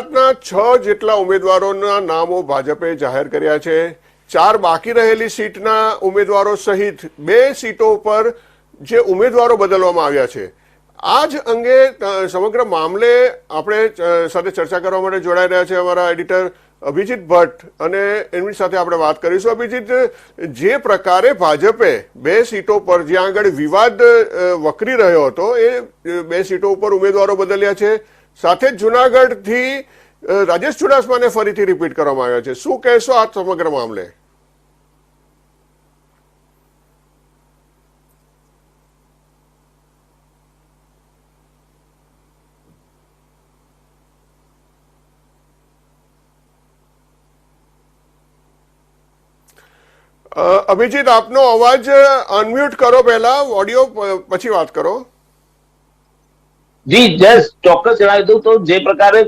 ગુજરાતના છ જેટલા ઉમેદવારોના નામો ભાજપે જાહેર કર્યા છે. ચાર બાકી રહેલી સીટના ઉમેદવારો સહિત બે સીટો પર જે ઉમેદવારો બદલવામાં આવ્યા છે. આ જ અંગે સમગ્ર મામલે આપણે સાથે ચર્ચા કરવા માટે જોડાઈ રહ્યા છે અમારા એડિટર અભિજીત ભટ્ટ અને એમની સાથે આપણે વાત કરીશું. અભિજીત, જે પ્રકારે ભાજપે બે સીટો પર જ્યાં આગળ વિવાદ વકરી રહ્યો હતો, એ, બે સીટો ઉપર ઉમેદવારો બદલ્યા છે. સાથે જુનાગઢથી રાજેશ ચુડાસમાને ફરીથી રિપીટ કરવામાં આવ્યા છે. શું કહેશો આ સમગ્ર મામલે? અભિજીત, આપનો અવાજ અનમ્યુટ કરો પહેલા, ઓડિયો પછી વાત કરો. જી જસ ચોક્કસ જણાવી દઉં તો જે પ્રકારે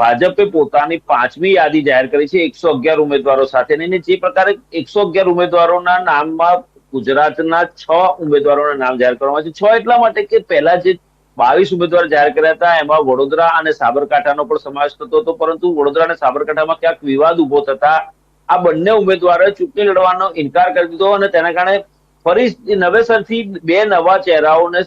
ભાજપે પોતાની પાંચમી યાદી જાહેર કરી છે, એકસો અગિયાર ઉમેદવારો સાથે અને જે પ્રકારે એકસો અગિયાર ઉમેદવારોના નામમાં ગુજરાતના છ ઉમેદવારોના નામ જાહેર કરવામાં છે. છ એટલા માટે કે પહેલા જે બાવીસ ઉમેદવાર જાહેર કર્યા હતા, એમાં વડોદરા અને સાબરકાંઠાનો પણ સમાવેશ થતો હતો, પરંતુ વડોદરા અને સાબરકાંઠામાં ક્યાંક વિવાદ ઊભો થતા આ બંને ઉમેદવારોએ ચૂંટણી લડવાનો ઇનકાર કરી દીધો અને તેના કારણે ફરી નવેસરથી બે નવા ચહેરાઓને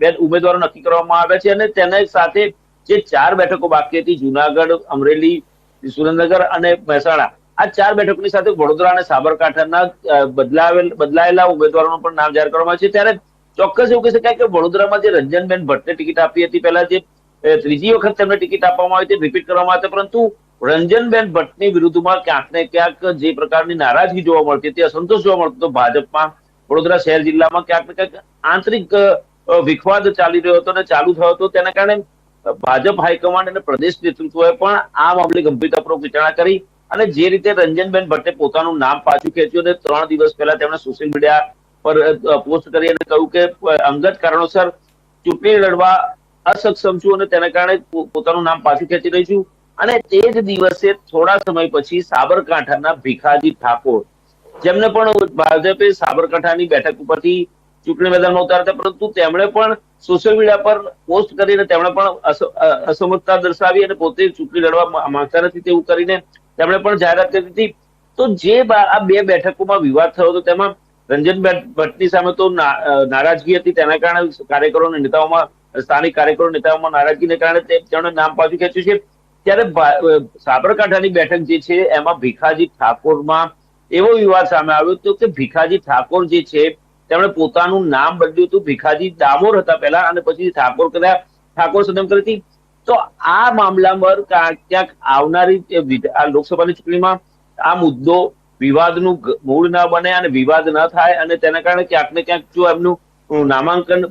બે ઉમેદવારો નક્કી કરવામાં આવ્યા છે અને તેના સાથે જે ચાર બેઠકો બાકી હતી, જુનાગઢ, અમરેલી, સુરેન્દ્રનગર અને મહેસાણા, આ ચાર બેઠકોની સાથે વડોદરા અને સાબરકાંઠાના બદલાવેલ, બદલાયેલા ઉમેદવારોનું પણ નામ જાહેર કરવામાં આવ્યું છે. ત્યારે ચોક્કસ એવું કહી શકાય કે વડોદરામાં જે રંજનબેન ભટ્ટને ટિકિટ આપી હતી, પહેલા જે ત્રીજી વખત તેમને ટિકિટ આપવામાં આવી હતી, રિપીટ કરવામાં આવી પરંતુ રંજનબેન ભટ્ટની વિરુદ્ધમાં ક્યાંક ને ક્યાંક જે પ્રકારની નારાજગી જોવા મળતી હતી, અસંતોષ જોવા મળતો હતો ભાજપમાં. વડોદરા શહેર જિલ્લામાં ક્યાંક ને ક્યાંક આંતરિક વિખવાદ ચાલી રહ્યો હતો અને ચાલુ થયો હતો. તેના કારણે ભાજપ હાઈકમાન્ડ અને પ્રદેશ નેતૃત્વએ પણ આ મામલે ગંભીરતાપૂર્વક વિચારણા કરી અને જે રીતે રંજનબેન ભટ્ટે પોતાનું નામ પાછું ખેંચ્યું અને ત્રણ દિવસ પહેલા તેમણે સોશિયલ મીડિયા પર પોસ્ટ કરી અને કહ્યું કે અંગત કારણોસર ચૂંટણી લડવા અસક્ષમ છું અને તેના કારણે પોતાનું નામ પાછું ખેંચી રહી છું અને તે જ દિવસે થોડા સમય પછી સાબરકાંઠાના ભીખાજી ઠાકોર, જેમને પણ ભાજપે સાબરકાંઠાની બેઠક ઉપરથી ચૂંટણી મેદાનમાં ઉતાર્યા પરંતુ તેમણે પણ સોશિયલ મીડિયા પર પોસ્ટ કરીને તેમણે પણ અસમર્થતા દર્શાવી અને પોતે ચૂંટણી લડવા માંગતા નથી તેવું કરીને તેમણે પણ જાહેરાત કરી હતી. તો જે આ બે બેઠકોમાં વિવાદ થયો હતો, તેમાં રંજન ભટ્ટની સામે તો નારાજગી હતી, તેના કારણે કાર્યકરો અને નેતાઓમાં, સ્થાનિક કાર્યકરો નેતાઓમાં નારાજગીને કારણે તેમણે નામ પાછું ખેંચ્યું છે. ત્યારે સાબરકાંઠાની બેઠક જે છે, એમાં ભીખાજી ઠાકોરમાં એવો વિવાદ સામે આવ્યો હતો કે ભીખાજી ઠાકોર જે છે, તેમણે પોતાનું નામ બદલ્યું હતું. ભીખાજી ડામોર હતા પહેલા અને પછી ઠાકોર કર્યા. ઠાકોર સદમ કરી તો આ મામલા ક્યાંક ક્યાંક આવનારી લોકસભાની ચૂંટણીમાં આ મુદ્દો વિવાદનું મૂળ ન બને અને વિવાદ ન થાય અને તેના કારણે ક્યાંક ને ક્યાંક જો એમનું નામાંકન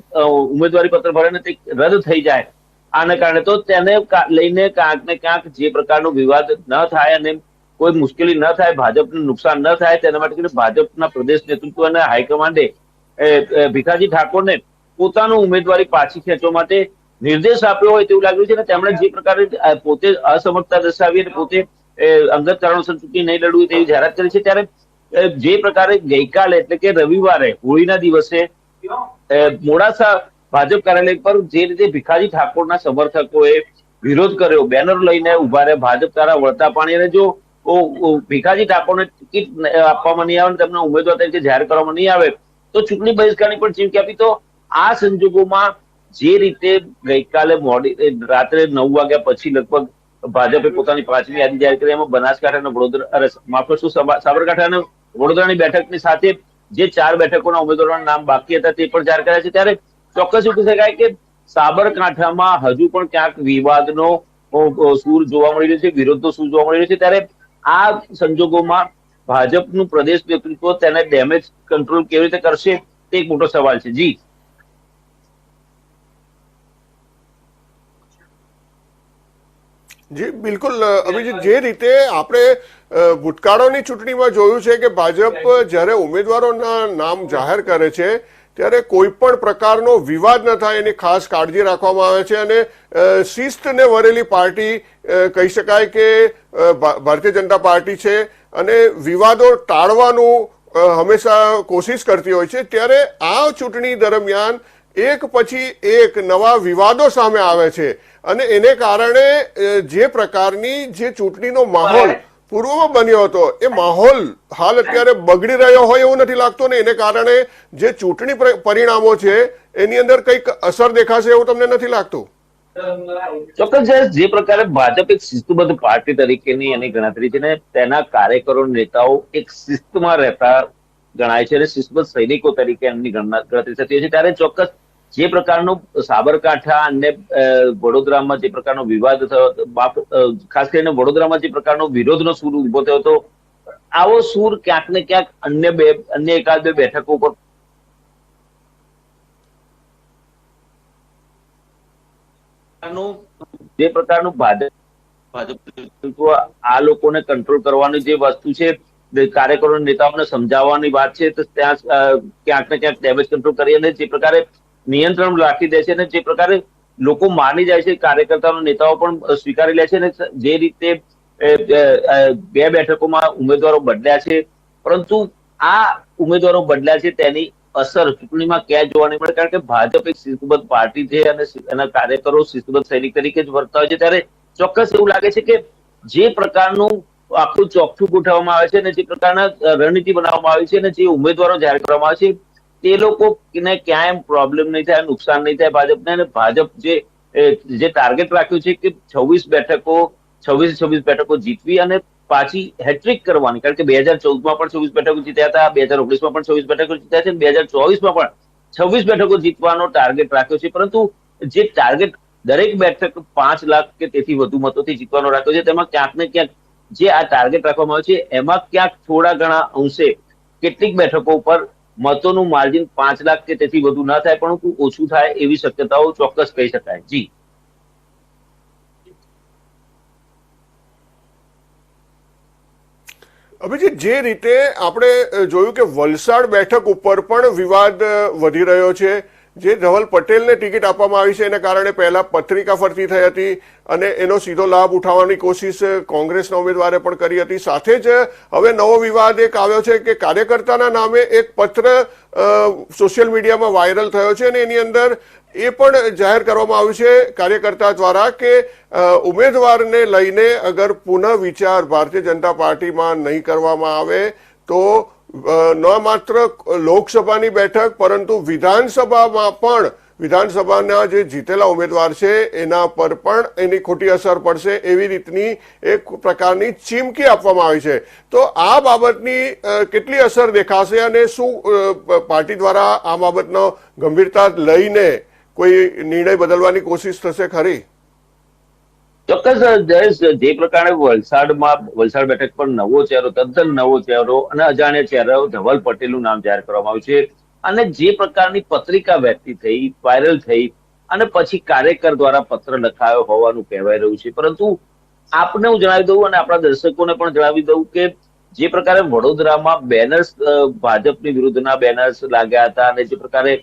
ઉમેદવારી પત્ર ભરે ને તે રદ થઈ જાય. આના કારણે તો તેને લઈને ક્યાંક ને ક્યાંક જે પ્રકારનો વિવાદ ન થાય અને કોઈ મુશ્કેલી ન થાય, ભાજપને નુકસાન ન થાય, તેના માટે ભાજપના પ્રદેશ નેતૃત્વ અને હાઈકમાન્ડે ભીખાજી ઠાકોરને પોતાનું ઉમેદવારી પાછી ખેંચવા માટે નિર્દેશ આપ્યો હોય તેવું લાગ્યું છે અને તેમણે જે પ્રકારે પોતે અસમર્થતા દર્શાવી અને પોતે અંગત કારણોસર ચૂંટણી નહીં લડવું તેવી જાહેરાત કરી છે. ત્યારે જે પ્રકારે ગઈકાલે એટલે કે રવિવારે, હોળીના દિવસે મોડાસા ભાજપ કાર્યાલય પર જે રીતે ભીખાજી ઠાકોરના સમર્થકોએ વિરોધ કર્યો, બેનર લઈને ઊભા રહ્યા, ભાજપ તારા વળતા પાણી અને જો ભીખાજી ઠાકોરને ટિકિટ આપવામાં નહીં આવે તેમના ઉમેદવાર તરીકે જાહેર કરવામાં નહીં આવે, તો ચૂંટણી બહિષ્કારની પણ ચીમકી આપી. તો આ સંજોગોમાં જે રીતે ગઈકાલે મોડી રાત્રે નવ વાગ્યા પછી લગભગ ભાજપે પોતાની પાંચમી યાદી જાહેર કરી, એમાં બનાસકાંઠા અને વડોદરા, અરે, માફ કરશો અને વડોદરાની બેઠકની સાથે જે ચાર બેઠકોના ઉમેદવારોના નામ બાકી હતા તે પણ જાહેર કર્યા છે. ત્યારે ચોક્કસ એવું કહી શકાય કે સાબરકાંઠામાં હજુ પણ ક્યાંક વિવાદનો સૂર જોવા મળી રહ્યો છે વિરોધનો સૂર જોવા મળી રહ્યો છે. ત્યારે આ સંજોગોમાં ભાજપનું પ્રદેશ નેતૃત્વ તેને ડેમેજ કંટ્રોલ કેવી રીતે કરશે તે એક મોટો સવાલ છે. જી. જી બિલકુલ અભિજીત જે રીતે આપણે ભૂતકાળોની ચૂંટણીમાં જોયું છે કે ભાજપ જ્યારે ઉમેદવારોના નામ જાહેર કરે છે ત્યારે કોઈ પણ પ્રકારનો વિવાદ ન થાય એની ખાસ કાળજી રાખવામાં આવે છે અને શિસ્તને વરેલી પાર્ટી કહી શકાય કે ભારતીય જનતા પાર્ટી છે અને વિવાદો ટાળવાનું હંમેશા કોશિશ કરતી હોય છે. ત્યારે આ ચૂંટણી દરમિયાન એક પછી એક નવા વિવાદો સામે આવે છે અને એને કારણે જે પ્રકારની જે ચૂંટણીનો માહોલ પૂર્વમાં બન્યો હતો. એ માહોલ હાલ અત્યારે બગડી રહ્યો હોય એવું નથી લાગતું ને એને કારણે જે ચૂંટણી પરિણામો છે, એની અંદર કંઈક અસર દેખાશે એવું તમને નથી લાગતું? ચોક્કસ જે પ્રકારે ભાજપ એક શિસ્તબદ્ધ પાર્ટી તરીકેની એની ગણતરી છે ને, તેના કાર્યકરો, નેતાઓ એક શિસ્તમાં રહેતા ગણાય છે અને શિસ્તબદ્ધ સૈનિકો તરીકે એમની ગણતરી થતી હોય છે. ત્યારે ચોક્કસ જે પ્રકારનો સાબરકાંઠા અને વડોદરામાં જે પ્રકારનો વિવાદ થયો ખાસ કરીને વડોદરામાં જે પ્રકારનો વિરોધનો સૂર ઊભો થયો હતો, આવો સૂર ક્યાંક ને ક્યાંક અન્ય બે, અન્ય એકાદ બે બેઠકો ઉપર જે પ્રકારનું ભાજપ ભાજપ આ લોકોને કંટ્રોલ કરવાની જે વસ્તુ છે કાર્યકરો, નેતાઓને સમજાવવાની વાત છે, તો ત્યાં ક્યાંક ને ક્યાંક ડેમેજ કંટ્રોલ કરી અને જે પ્રકારે નિયંત્રણ રાખી દે છે અને જે પ્રકારે લોકો માની જાય છે, કાર્યકર્તાઓ, નેતાઓ પણ સ્વીકારી લે છે અને જે રીતે બે બેઠકોમાં ઉમેદવારો બદલ્યા છે. પરંતુ આ ઉમેદવારો બદલ્યા છે તેની અસર ચૂંટણીમાં ક્યાં જોવા નહીં મળે? કારણ કે ભાજપ એક શિસ્તબદ્ધ પાર્ટી છે અને એના કાર્યકરો શિસ્તબદ્ધ સૈનિક તરીકે જ વર્તતા હોય છે. ત્યારે ચોક્કસ એવું લાગે છે કે જે પ્રકારનું આખું ચોખ્ઠું ગોઠવવામાં આવે છે અને જે પ્રકારના રણનીતિ બનાવવામાં આવી છે અને જે ઉમેદવારો જાહેર કરવામાં આવે છે તે લોકો ને ક્યાંય પ્રોબ્લેમ નહીં થાય, નુકસાન નહીં થાય. ભાજપને અને ભાજપ જે જે ટાર્ગેટ રાખ્યું છે કે છવ્વીસ બેઠકો, છવ્વીસ છવ્વીસ બેઠકો જીતવી અને પાછી હેટ્રિક કરવાની. કારણ કે બે હજાર ચૌદમાં પણ છવ્વીસ બેઠકો જીત્યા હતા, બે હજાર ઓગણીસમાં પણ છવ્વીસ બેઠકો જીત્યા છે બે હજાર ચોવીસમાં પણ છવ્વીસ બેઠકો જીતવાનો ટાર્ગેટ રાખ્યો છે. પરંતુ જે ટાર્ગેટ દરેક બેઠક પાંચ લાખ કે તેથી વધુ મતોથી જીતવાનો રાખ્યો છે, તેમાં ક્યાંક ને ક્યાંક જે આ ટાર્ગેટ રાખવામાં આવ્યો છે, એમાં ક્યાંક થોડા ઘણા અંશે કેટલીક બેઠકો ઉપર મતોનું માર્જિન પાંચ લાખ કે તેથી વધુ ન થાય પરંતુ ઓછું થાય એવી શક્યતાઓ ચોક્કસ કહી શકાય. જી. અભિજીત, જે રીતે આપણે જોયું કે વલસાડ બેઠક ઉપર પણ વિવાદ વધી રહ્યો છે જે ધવલ પટેલને ટિકિટ આપવામાં આવી છે, એને કારણે પહેલા પત્રિકા ફરતી થઈ હતી અને એનો સીધો લાભ ઉઠાવવાની કોશિશ કોંગ્રેસના ઉમેદવારે પણ કરી હતી. સાથે જ હવે નવો વિવાદ એક આવ્યો છે કે કાર્યકર્તાના નામે એક પત્ર સોશિયલ મીડિયામાં વાયરલ થયો છે અને એની અંદર એ પણ જાહેર કરવામાં આવ્યું છે કાર્યકર્તા દ્વારા કે ઉમેદવારને લઈને અગર પુનઃ વિચાર ભારતીય જનતા પાર્ટીમાં નહીં કરવામાં આવે, તો ન માત્ર લોકસભાની બેઠક, પરંતુ વિધાનસભામાં પણ, વિધાનસભાના જે જીતેલા ઉમેદવાર છે, એના પર પણ એની ખોટી અસર પડશે એવી રીતની એક પ્રકારની ચીમકી આપવામાં આવી છે. તો આ બાબતની કેટલી અસર દેખાશે અને શું પાર્ટી દ્વારા આ બાબતનો ગંભીરતા લઈને કોઈ નિર્ણય બદલવાની કોશિશ થશે ખરી? ચોક્કસ જયેશ જે પ્રકારે વલસાડમાં વલસાડ બેઠક પર નવો ચહેરો, તદ્દન નવો ચહેરો અને અજાણ્યા ચહેરો ધવલ પટેલનું નામ જાહેર કરવામાં આવ્યું છે. અને જે પ્રકારની પત્રિકા વ્યક્તિ થઈ, વાયરલ થઈ અને પછી કાર્યકર દ્વારા પત્ર લખાયો હોવાનું કહેવાય રહ્યું છે. પરંતુ આપને હું જણાવી દઉં અને આપણા દર્શકોને પણ જણાવી દઉં કે જે પ્રકારે વડોદરામાં બેનર્સ ભાજપની વિરુદ્ધના બેનર્સ લાગ્યા હતા અને જે પ્રકારે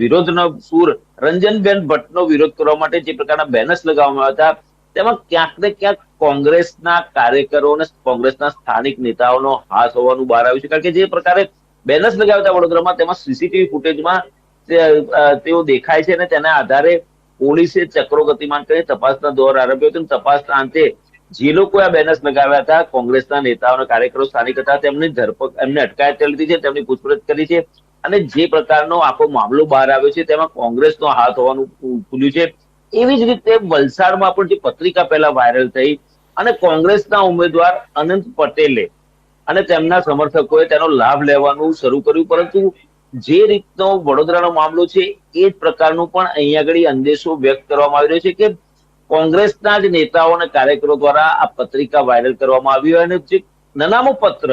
વિરોધનો સૂર રંજનબેન ભટ્ટનો વિરોધ કરવા માટે જે પ્રકારના બેનર્સ લગાવવામાં આવ્યા હતા તેમાં ક્યાંક ને ક્યાંક કોંગ્રેસના કાર્યકરો અને કોંગ્રેસના સ્થાનિક નેતાઓનો હાથ હોવાનું બહાર આવ્યું છે. કારણ કે જે પ્રકારે બેનર્સ લગાવ્યા હતા વડોદરામાં, તેમાં સીસીટીવી ફૂટેજમાં તેઓ દેખાય છે અને તેના આધારે પોલીસે ચક્રો ગતિમાન કરી તપાસના દોર આરંભ્યો હતો તપાસના અંતે જે લોકો આ બેનર્સ લગાવ્યા હતા, કોંગ્રેસના નેતાઓ અને કાર્યકરો સ્થાનિક હતા, તેમની ધરપકડ એમને અટકાયત કરી લીધી છે, તેમની પૂછપરછ કરી છે અને જે પ્રકારનો આખો મામલો બહાર આવ્યો છે, તેમાં કોંગ્રેસનો હાથ હોવાનું ખુલ્યું છે. એવી જ રીતે વલસાડમાં પણ જે પત્રિકા પહેલા વાયરલ થઈ અને કોંગ્રેસના ઉમેદવાર અનંત પટેલે અને તેમના સમર્થકોએ તેનો લાભ લેવાનું શરૂ કર્યું. પરંતુ જે રીતનો વડોદરાનો મામલો છે, એ જ પ્રકારનું પણ અહીંયા આગળ અંદેશો વ્યક્ત કરવામાં આવી રહ્યો છે કે કોંગ્રેસના જ નેતાઓ અને કાર્યકરો દ્વારા આ પત્રિકા વાયરલ કરવામાં આવી હોય અને જે નનામું પત્ર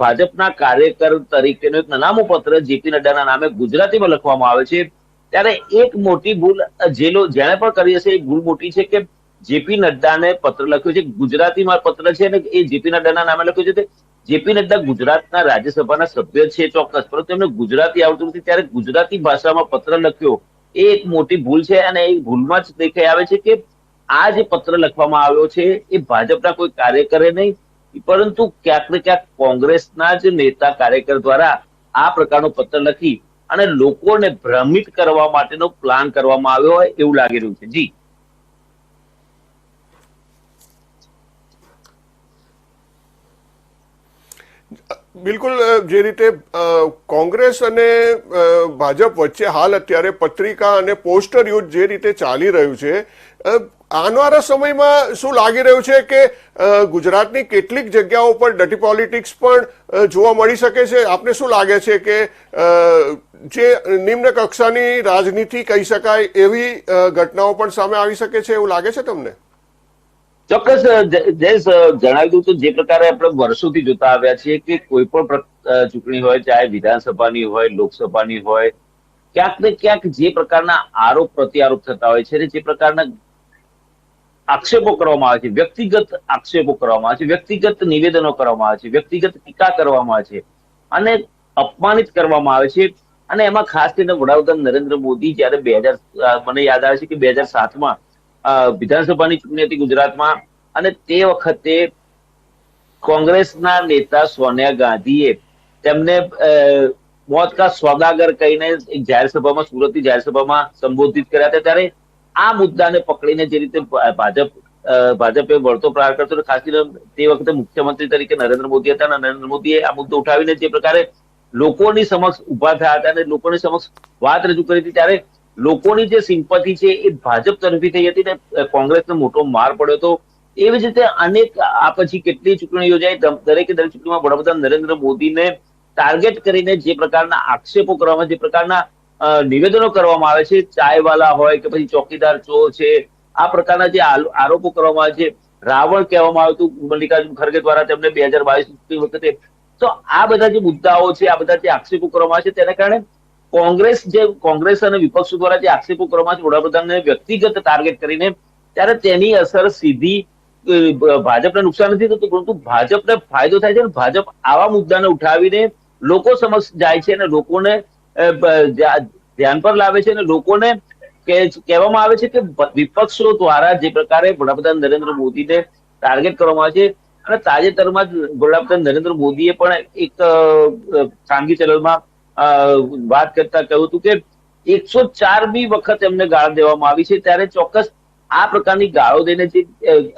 ભાજપના કાર્યકર તરીકેનો એક નનામું પત્ર જેપી નડ્ડાના નામે ગુજરાતીમાં લખવામાં આવે છે. ત્યારે એક મોટી ભૂલ, જે જેણે પણ કરી હશે, એ ભૂલ મોટી છે કે જેપી નડ્ડાને પત્ર લખ્યો છે ગુજરાતીમાં પત્ર છે અને એ જેપી નડ્ડાના નામે લખ્યો છે જેપી નડ્ડા ગુજરાતના રાજ્યસભાના સભ્ય છે ચોક્કસ, પરંતુ એમને ગુજરાતી આવતું નથી. ત્યારે ગુજરાતી ભાષામાં પત્ર લખ્યો એ એક મોટી ભૂલ છે અને એ ભૂલમાં જ દેખાઈ આવે છે કે આ જે પત્ર લખવામાં આવ્યો છે, એ ભાજપના કોઈ કાર્યકરે નહીં, પરંતુ ક્યાંક ને ક્યાંક કોંગ્રેસના જ નેતા કાર્યકર દ્વારા આ પ્રકારનો પત્ર લખી અને લોકોને ભ્રમિત કરવા માટેનો પ્લાન કરવામાં આવ્યો હોય એવું લાગી રહ્યું છે. જી. બિલકુલ જે રીતે કોંગ્રેસ અને ભાજપ વચ્ચે હાલ અત્યારે પત્રિકા અને પોસ્ટર યુદ્ધ જે રીતે ચાલી રહ્યું છે આવનારા સમયમાં શું લાગી રહ્યું છે કે ગુજરાતની કેટલીક જગ્યાઓ પર ડટી પોલિટિક્સ પણ જોવા મળી શકે છે? આપને શું લાગે છે કે જે નિમ્ન કક્ષાની રાજનીતિ કહી શકાય એવી ઘટનાઓ પણ સામે આવી શકે છે? એવું લાગે છે તમને? ચોક્કસ જયેશ જણાવી દઉં તો જે પ્રકારે આપણે વર્ષોથી જોતા આવ્યા છીએ કે કોઈ પણ ચૂંટણી હોય, ચાહે વિધાનસભાની હોય, લોકસભાની હોય, ક્યાંક ને ક્યાંક જે પ્રકારના આરોપ પ્રત્યારોપ થતા હોય છે જે પ્રકારના આક્ષેપો કરવામાં આવે છે, વ્યક્તિગત આક્ષેપો કરવામાં આવે છે, વ્યક્તિગત નિવેદનો કરવામાં આવે છે, વ્યક્તિગત ટીકા કરવામાં આવે છે અને અપમાનિત કરવામાં આવે છે. અને એમાં ખાસ કરીને વડાપ્રધાન નરેન્દ્ર મોદી જયારે બે હજાર મને યાદ આવે છે કે બે હજાર સાતમાં વિધાનસભાની ચૂંટણી હતી ગુજરાતમાં અને તે વખતે કોંગ્રેસના નેતા સોનિયા ગાંધીએ તેમને મોત કા સોદાગર કહીને એક જાહેર સભામાં, સુરતની જાહેર સભામાં સંબોધિત કર્યા હતા. ત્યારે આ મુદ્દાને પકડીને જે રીતે ભાજપ ભાજપે વળતો પ્રહાર કરતો ખાસ કરીને તે વખતે મુખ્યમંત્રી તરીકે નરેન્દ્ર મોદી હતા અને નરેન્દ્ર મોદીએ આ મુદ્દો ઉઠાવીને જે પ્રકારે લોકોની સમક્ષ ઊભા થયા હતા અને લોકોની સમક્ષ વાત રજૂ કરી હતી, ત્યારે લોકોની જે સિમ્પથી છે એ ભાજપ તરફી થઈ હતી ને કોંગ્રેસને મોટો માર પડ્યો હતો. એવી જ રીતે અનેક આ પછી કેટલી ચૂંટણી યોજાઈ દરેકે દરેક ચૂંટણીમાં વડાપ્રધાન નરેન્દ્ર મોદીને ટાર્ગેટ કરીને જે પ્રકારના આક્ષેપો કરવામાં, જે પ્રકારના નિવેદનો કરવામાં આવે છે, ચાયવાલા હોય કે પછી ચોકીદાર ચોર છે, આ પ્રકારના જે આરોપો કરવામાં આવે છે, રાવણ કહેવામાં આવ્યું હતું મલ્લિકાર્જુન ખરગે દ્વારા તેમને બે હજાર બાવીસ વખતે. તો આ બધા જે મુદ્દાઓ છે, આ બધા જે આક્ષેપો કરવામાં આવે છે, તેના કારણે કોંગ્રેસ જે, કોંગ્રેસ અને વિપક્ષો દ્વારા જે આક્ષેપો કરવામાં આવે છે, વડાપ્રધાનને વ્યક્તિગત ટાર્ગેટ કરીને, ત્યારે તેની અસર સીધી ભાજપને નુકસાન નથી થતું, પરંતુ ભાજપને ફાયદો થાય છે અને ભાજપ આવા મુદ્દાને ઉઠાવીને લોકો સમક્ષ જાય છે અને લોકોને ધ્યાન પર લાવે છે અને લોકોને કહેવામાં આવે છે કે વિપક્ષો દ્વારા જે પ્રકારે વડાપ્રધાન નરેન્દ્ર મોદીને ટાર્ગેટ કરવામાં આવે છે અને તાજેતરમાં જ વડાપ્રધાન નરેન્દ્ર મોદીએ પણ એક ખાનગી ચેનલમાં વાત કરતા કહ્યું હતું કે એકસો ચારમી વખત એમને ગાળ દેવામાં આવી છે. ત્યારે ચોક્કસ આ પ્રકારની ગાળો દઈને જે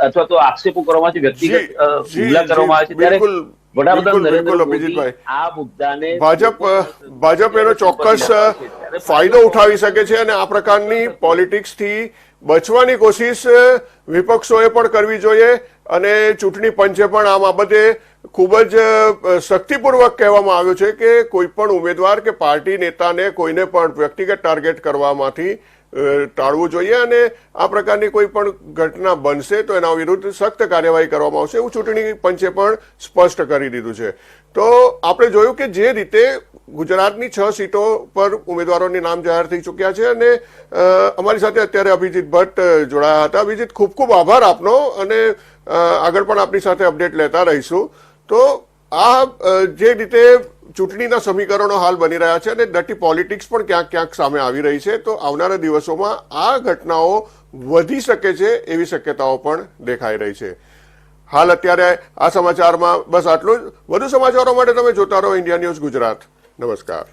અથવા તો આક્ષેપો કરવામાં આવે છે વ્યક્તિગત હુમલા કરવામાં આવે છે ત્યારે વડાપ્રધાન નરેન્દ્ર મોદી આ મુદ્દાને ભાજપ ભાજપ એનો ચોક્કસ ફાયદો ઉઠાવી શકે છે અને આ પ્રકારની પોલિટિક્સથી બચવાની કોશિશ વિપક્ષોએ પણ કરવી જોઈએ અને ચૂંટણી પંચે પણ આ બાબતે ખૂબ જ શક્તિપૂર્વક કહેવામાં આવ્યું છે કે કોઈ પણ ઉમેદવાર કે પાર્ટી નેતાને કોઈને પણ વ્યક્તિગત ટાર્ગેટ કરવામાંથી ટાળવું જોઈએ અને આ પ્રકારની કોઈ પણ ઘટના બનશે તો એના વિરુદ્ધ સખ્ત કાર્યવાહી કરવામાં આવશે એવું ચૂંટણી પંચે પણ સ્પષ્ટ કરી દીધું છે. તો આપણે જોયું કે જે રીતે ગુજરાતની છ સીટો પર ઉમેદવારોની નામ જાહેર થઈ ચૂક્યા છે અને અમારી સાથે અત્યારે અભિજીત ભટ્ટ જોડાયા હતા. અભિજીત, ખૂબ ખૂબ આભાર આપનો અને આગળ પણ આપની સાથે અપડેટ લેતા રહીશું. તો આ જે રીતે ચૂંટણીના સમીકરણો હાલ બની રહ્યા છે અને ડટી પોલિટિક્સ પણ ક્યાંક ક્યાંક સામે આવી રહી છે. તો આવનારા દિવસોમાં આ ઘટનાઓ વધી શકે છે એવી શક્યતાઓ પણ દેખાઈ રહી છે. હાલ અત્યારે આ સમાચારમાં બસ આટલું જ. વધુ સમાચારો માટે તમે જોતા રહો ઇન્ડિયા ન્યૂઝ ગુજરાત. નમસ્કાર.